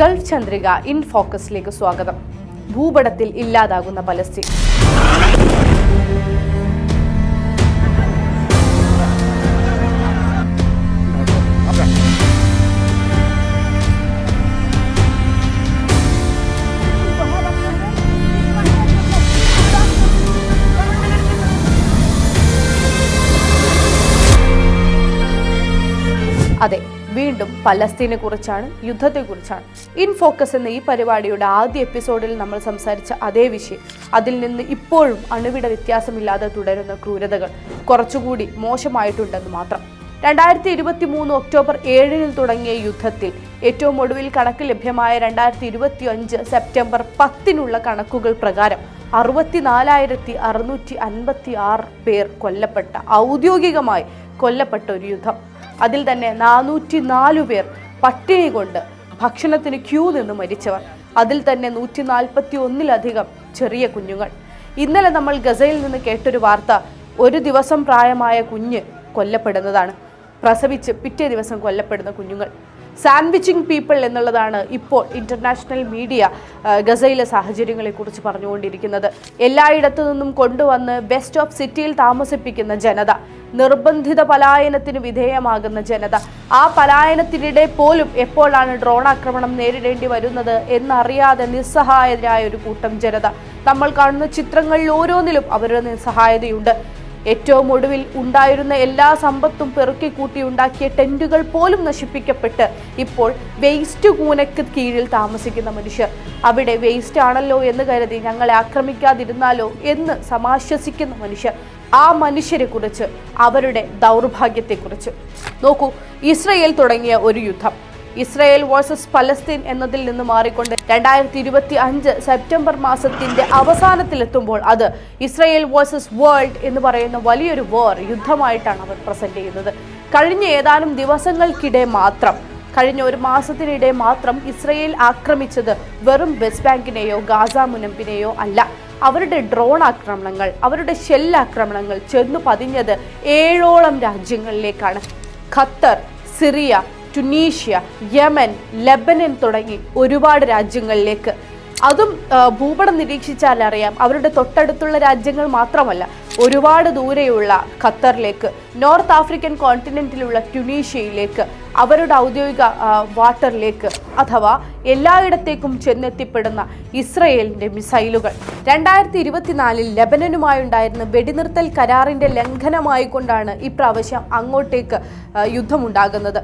Gulf Chandrika in ഫോക്കസിലേക്ക് സ്വാഗതം. ഭൂപടത്തിൽ ഇല്ലാതാകുന്ന പലസ്തീൻ. അതെ വീണ്ടും പലസ്തീനെ കുറിച്ചാണ് യുദ്ധത്തെക്കുറിച്ചാണ്. ഇൻ ഫോക്കസ് എന്ന ഈ പരിപാടിയുടെ ആദ്യ എപ്പിസോഡിൽ നമ്മൾ സംസാരിച്ച അതേ വിഷയം. അതിൽ നിന്ന് ഇപ്പോഴും അണുവിട വ്യത്യാസമില്ലാതെ തുടരുന്ന ക്രൂരതകൾ കുറച്ചുകൂടി മോശമായിട്ടുണ്ടെന്ന് മാത്രം. രണ്ടായിരത്തി ഇരുപത്തി മൂന്ന് ഒക്ടോബർ ഏഴിന് തുടങ്ങിയ യുദ്ധത്തിൽ ഏറ്റവും ഒടുവിൽ കണക്ക് ലഭ്യമായ രണ്ടായിരത്തി ഇരുപത്തി അഞ്ച് സെപ്റ്റംബർ പത്തിനുള്ള കണക്കുകൾ പ്രകാരം അറുപത്തിനാലായിരത്തി അറുന്നൂറ്റി അൻപത്തി ആറ് പേർ കൊല്ലപ്പെട്ട ഔദ്യോഗികമായി കൊല്ലപ്പെട്ട ഒരു യുദ്ധം. അതിൽ തന്നെ നാനൂറ്റി നാലു പേർ പട്ടിണി കൊണ്ട് ഭക്ഷണത്തിന് ക്യൂ നിന്ന് മരിച്ചവർ. അതിൽ തന്നെ നൂറ്റി നാൽപ്പത്തി ഒന്നിലധികം ചെറിയ കുഞ്ഞുങ്ങൾ. ഇന്നലെ നമ്മൾ ഗസയിൽ നിന്ന് കേട്ടൊരു വാർത്ത ഒരു ദിവസം പ്രായമായ കുഞ്ഞ് കൊല്ലപ്പെടുന്നതാണ്. പ്രസവിച്ച് പിറ്റേ ദിവസം കൊല്ലപ്പെടുന്ന കുഞ്ഞുങ്ങൾ. സാൻഡ്വിച്ചിങ് പീപ്പിൾ എന്നുള്ളതാണ് ഇപ്പോൾ ഇന്റർനാഷണൽ മീഡിയ ഗസയിലെ സാഹചര്യങ്ങളെക്കുറിച്ച് പറഞ്ഞുകൊണ്ടിരിക്കുന്നത്. എല്ലായിടത്തു നിന്നും കൊണ്ടുവന്ന് ബെസ്റ്റ് ഓഫ് സിറ്റിയിൽ താമസിപ്പിക്കുന്ന ജനത. നിർബന്ധിത പലായനത്തിന് വിധേയമാകുന്ന ജനത. ആ പലായനത്തിനിടെ പോലും എപ്പോഴാണ് ഡ്രോൺ ആക്രമണം നേരിടേണ്ടി വരുന്നത് എന്നറിയാതെ നിസ്സഹായരായ ഒരു കൂട്ടം ജനത. നമ്മൾ കാണുന്ന ചിത്രങ്ങളിൽ ഓരോന്നിലും അവരുടെ നിസ്സഹായതയുണ്ട്. ഏറ്റവും ഒടുവിൽ ഉണ്ടായിരുന്ന എല്ലാ സമ്പത്തും പെറുക്കിക്കൂട്ടി ഉണ്ടാക്കിയ ടെന്റുകൾ പോലും നശിപ്പിക്കപ്പെട്ട് ഇപ്പോൾ വേസ്റ്റ് കൂനയ്ക്ക് കീഴിൽ താമസിക്കുന്ന മനുഷ്യർ. അവിടെ വേസ്റ്റ് ആണല്ലോ എന്ന് കരുതി ഞങ്ങളെ ആക്രമിക്കാതിരുന്നാലോ എന്ന് സമാശ്വസിക്കുന്ന മനുഷ്യർ. ആ മനുഷ്യരെ കുറിച്ച് അവരുടെ ദൗർഭാഗ്യത്തെ കുറിച്ച് നോക്കൂ ഇസ്രയേൽ തുടങ്ങിയ ഒരു യുദ്ധം. ഇസ്രയേൽ വേഴ്സസ് പലസ്തീൻ എന്നതിൽ നിന്ന് മാറിക്കൊണ്ട് രണ്ടായിരത്തി ഇരുപത്തി അഞ്ച് സെപ്റ്റംബർ മാസത്തിന്റെ അവസാനത്തിലെത്തുമ്പോൾ അത് ഇസ്രയേൽ വേഴ്സസ് വേൾഡ് എന്ന് പറയുന്ന വലിയൊരു വോർ യുദ്ധമായിട്ടാണ് അവർ പ്രസന്റ് ചെയ്യുന്നത്. കഴിഞ്ഞ ഏതാനും ദിവസങ്ങൾക്കിടെ മാത്രം കഴിഞ്ഞ ഒരു മാസത്തിനിടെ മാത്രം ഇസ്രയേൽ ആക്രമിച്ചത് വെറും വെസ്റ്റ് ബാങ്കിനെയോ ഗാസ മുനമ്പിനെയോ അല്ല. അവരുടെ ഡ്രോൺ ആക്രമണങ്ങൾ അവരുടെ ഷെൽ ആക്രമണങ്ങൾ ചെന്നു പതിഞ്ഞത് ഏഴോളം രാജ്യങ്ങളിലേക്കാണ്. Qatar Syria Tunisia Yemen Lebanon തുടങ്ങി ഒരുപാട് രാജ്യങ്ങളിലേക്ക്. അതും ഭൂപടം നിരീക്ഷിച്ചാൽ അറിയാം അവരുടെ തൊട്ടടുത്തുള്ള രാജ്യങ്ങൾ മാത്രമല്ല ഒരുപാട് ദൂരെയുള്ള ഖത്തറിലേക്ക് നോർത്ത് ആഫ്രിക്കൻ കോണ്ടിനെന്റിലുള്ള ട്യുണീഷ്യയിലേക്ക് അവരുടെ ഔദ്യോഗിക വാട്ടറിലേക്ക് അഥവാ എല്ലായിടത്തേക്കും ചെന്നെത്തിപ്പെടുന്ന ഇസ്രയേലിന്റെ മിസൈലുകൾ. രണ്ടായിരത്തി ഇരുപത്തിനാലിൽ ലബനനുമായുണ്ടായിരുന്ന വെടിനിർത്തൽ കരാറിന്റെ ലംഘനമായി കൊണ്ടാണ് ഇപ്രാവശ്യം അങ്ങോട്ടേക്ക് യുദ്ധമുണ്ടാകുന്നത്.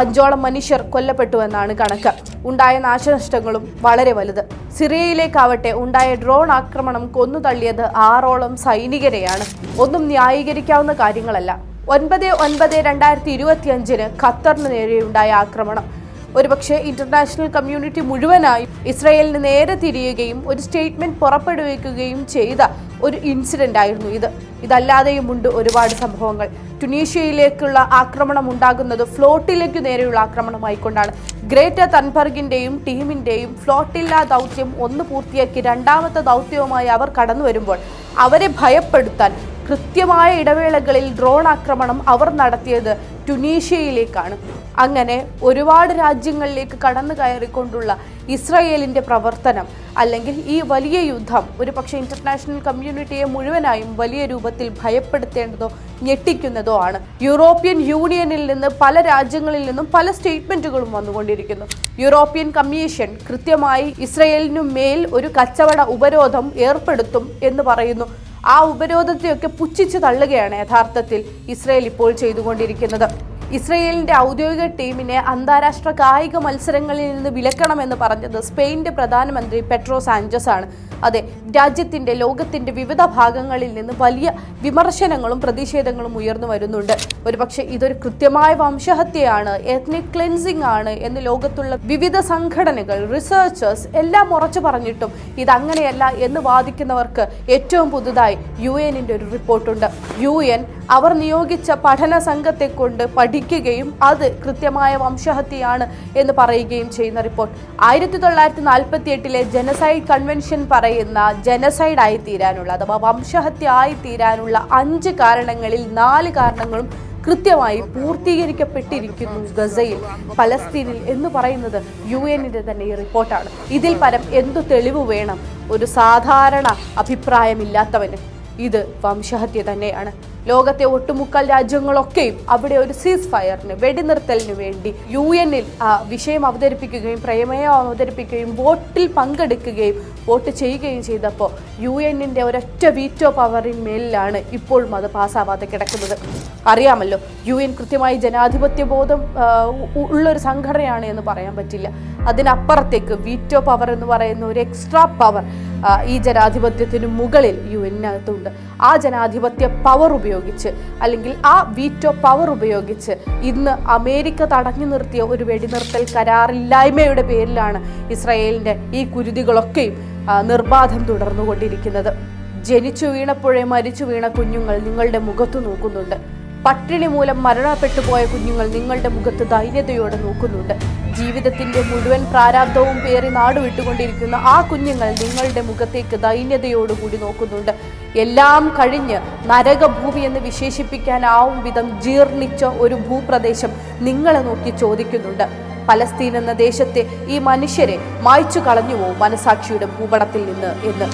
അഞ്ചോളം മനുഷ്യർ കൊല്ലപ്പെട്ടുവെന്നാണ് കണക്ക്. ഉണ്ടായ നാശനഷ്ടങ്ങളും വളരെ വലുത്. സിറിയയിലേക്കാവട്ടെ ഉണ്ടായ ഡ്രോൺ ആക്രമണം കൊന്നു തള്ളിയത് ആറോളം സൈനികരെയാണ്. ഒന്നും ന്യായീകരിക്കാവുന്ന കാര്യങ്ങളല്ല. ഒൻപത് ഒൻപത് രണ്ടായിരത്തി ഇരുപത്തി അഞ്ചിന് ഖത്തറിന് നേരെയുണ്ടായ ആക്രമണം. ഒരുപക്ഷെ ഇന്റർനാഷണൽ കമ്മ്യൂണിറ്റി മുഴുവനായും ഇസ്രയേലിന് നേരെ തിരിയുകയും ഒരു സ്റ്റേറ്റ്മെന്റ് പുറപ്പെടുവിക്കുകയും ചെയ്ത ഒരു ഇൻസിഡന്റ് ആയിരുന്നു ഇത്. ഇതല്ലാതെയും ഉണ്ട് ഒരുപാട് സംഭവങ്ങൾ. ടുണീഷ്യയിലേക്കുള്ള ആക്രമണം ഉണ്ടാകുന്നത് ഫ്ലോട്ടിലേക്ക് നേരെയുള്ള ആക്രമണമായിക്കൊണ്ടാണ്. ഗ്രേറ്റർ തൻബർഗിന്റെയും ടീമിന്റെയും ഫ്ലോട്ടില്ല ദൗത്യം ഒന്ന് പൂർത്തിയാക്കി രണ്ടാമത്തെ ദൗത്യവുമായി അവർ കടന്നു വരുമ്പോൾ അവരെ ഭയപ്പെടുത്താൻ കൃത്യമായ ഇടവേളകളിൽ ഡ്രോൺ ആക്രമണം അവർ നടത്തിയത് ടുനീഷ്യയിലേക്കാണ്. അങ്ങനെ ഒരുപാട് രാജ്യങ്ങളിലേക്ക് കടന്നു കയറിക്കൊണ്ടുള്ള ഇസ്രയേലിന്റെ പ്രവർത്തനം അല്ലെങ്കിൽ ഈ വലിയ യുദ്ധം ഒരു പക്ഷേ ഇന്റർനാഷണൽ കമ്മ്യൂണിറ്റിയെ മുഴുവനായും വലിയ രൂപത്തിൽ ഭയപ്പെടുത്തേണ്ടതോ ഞെട്ടിക്കുന്നതോ ആണ്. യൂറോപ്യൻ യൂണിയനിൽ നിന്ന് പല രാജ്യങ്ങളിൽ നിന്നും പല സ്റ്റേറ്റ്മെന്റുകളും വന്നുകൊണ്ടിരിക്കുന്നു. യൂറോപ്യൻ കമ്മീഷൻ കൃത്യമായി ഇസ്രയേലിനു മേൽ ഒരു കച്ചവട ഉപരോധം ഏർപ്പെടുത്തും എന്ന് പറയുന്നു. ആ ഉപരോധത്തെയൊക്കെ പുച്ഛിച്ചു തള്ളുകയാണ് യഥാർത്ഥത്തിൽ ഇസ്രയേൽ ഇപ്പോൾ ചെയ്തുകൊണ്ടിരിക്കുന്നത്. ഇസ്രയേലിന്റെ ഔദ്യോഗിക ടീമിനെ അന്താരാഷ്ട്ര കായിക മത്സരങ്ങളിൽ നിന്ന് വിലക്കണമെന്ന് പറഞ്ഞത് സ്പെയിന്റെ പ്രധാനമന്ത്രി പെട്രോ സാഞ്ചസ് ആണ്. അതെ രാജ്യത്തിന്റെ ലോകത്തിന്റെ വിവിധ ഭാഗങ്ങളിൽ നിന്ന് വലിയ വിമർശനങ്ങളും പ്രതിഷേധങ്ങളും ഉയർന്നു വരുന്നുണ്ട്. ഒരുപക്ഷെ ഇതൊരു കൃത്യമായ വംശഹത്യയാണ് എത്നിക് ക്ലെൻസിംഗ് ആണ് എന്ന് ലോകത്തുള്ള വിവിധ സംഘടനകൾ റിസർച്ചേഴ്സ് എല്ലാം ഉറച്ചു പറഞ്ഞിട്ടും ഇതങ്ങനെയല്ല എന്ന് വാദിക്കുന്നവർക്ക് ഏറ്റവും പുതുതായി യു എന്നിന്റെ ഒരു റിപ്പോർട്ടുണ്ട്. യു എൻ അവർ നിയോഗിച്ച പഠന സംഘത്തെ കൊണ്ട് പഠിക്കുകയും അത് കൃത്യമായ വംശഹത്യയാണ് എന്ന് പറയുകയും ചെയ്യുന്ന റിപ്പോർട്ട്. ആയിരത്തി തൊള്ളായിരത്തി നാൽപ്പത്തി എട്ടിലെ ജനസൈഡ് കൺവെൻഷൻ പറയുന്ന ജനസൈഡ് ആയി തീരാനുള്ള അഥവാ വംശഹത്യ ആയി തീരാനുള്ള അഞ്ച് കാരണങ്ങളിൽ നാല് കാരണങ്ങളും കൃത്യമായി പൂർത്തീകരിക്കപ്പെട്ടിരിക്കുന്നു ഗസയിൽ പലസ്തീനിൽ എന്ന് പറയുന്നത് യു എന്നിന്റെ തന്നെ ഈ റിപ്പോർട്ടാണ്. ഇതിൽ പരം എന്തു തെളിവ് വേണം? ഒരു സാധാരണ അഭിപ്രായമില്ലാത്തവന്. ഇത് വംശഹത്യ തന്നെയാണ്. ലോകത്തെ ഒട്ടുമുക്കാൽ രാജ്യങ്ങളൊക്കെയും അവിടെ ഒരു സീസ് ഫയറിന് വെടിനിർത്തലിന് വേണ്ടി യു എന്നിൽ വിഷയം അവതരിപ്പിക്കുകയും പ്രമേയം അവതരിപ്പിക്കുകയും വോട്ടിൽ പങ്കെടുക്കുകയും വോട്ട് ചെയ്യുകയും ചെയ്തപ്പോൾ യു എന്നിന്റെ ഒരൊറ്റ വീറ്റോ പവറിന്മേലിലാണ് ഇപ്പോഴും അത് പാസ്സാവാതെ കിടക്കുന്നത്. അറിയാമല്ലോ യു എൻ കൃത്യമായി ജനാധിപത്യ ബോധം ഉള്ളൊരു സംഘടനയാണ് എന്ന് പറയാൻ പറ്റില്ല. അതിനപ്പുറത്തേക്ക് വീറ്റോ പവർ എന്ന് പറയുന്ന ഒരു എക്സ്ട്രാ പവർ ഈ ജനാധിപത്യത്തിന് മുകളിൽ യു എന്നിനകത്തുണ്ട്. ആ ജനാധിപത്യ പവർ ഉപയോഗിച്ച് അല്ലെങ്കിൽ ആ വീറ്റോ പവർ ഉപയോഗിച്ച് ഇന്ന് അമേരിക്ക തടഞ്ഞു നിർത്തിയ ഒരു വെടിനിർത്തൽ കരാറില്ലായ്മയുടെ പേരിലാണ് ഇസ്രായേലിന്റെ ഈ കുരുതികളൊക്കെയും നിർബാധം തുടർന്നുകൊണ്ടിരിക്കുന്നത്. ജനിച്ചു വീണപ്പോഴേ മരിച്ചു വീണ കുഞ്ഞുങ്ങൾ നിങ്ങളുടെ മുഖത്ത് നോക്കുന്നുണ്ട്. പട്ടിണി മൂലം മരണപ്പെട്ടു പോയ കുഞ്ഞുങ്ങൾ നിങ്ങളുടെ മുഖത്ത് ധൈര്യതയോടെ നോക്കുന്നുണ്ട്. ജീവിതത്തിന്റെ മുഴുവൻ പ്രാരാബ്ധവും പേറി നാടുവിട്ടുകൊണ്ടിരിക്കുന്ന ആ കുഞ്ഞുങ്ങൾ നിങ്ങളുടെ മുഖത്തേക്ക് ദൈന്യതയോടുകൂടി നോക്കുന്നുണ്ട്. എല്ലാം കഴിഞ്ഞ് നരകഭൂമി എന്ന് വിശേഷിപ്പിക്കാനാവും വിധം ജീർണിച്ച ഒരു ഭൂപ്രദേശം നിങ്ങളെ നോക്കി ചോദിക്കുന്നുണ്ട്. പലസ്തീൻ എന്ന ദേശത്തെ ഈ മനുഷ്യരെ മായ്ച്ചു കളഞ്ഞുവോ മനസാക്ഷിയുടെ ഭൂപടത്തിൽ നിന്ന് എന്ന്?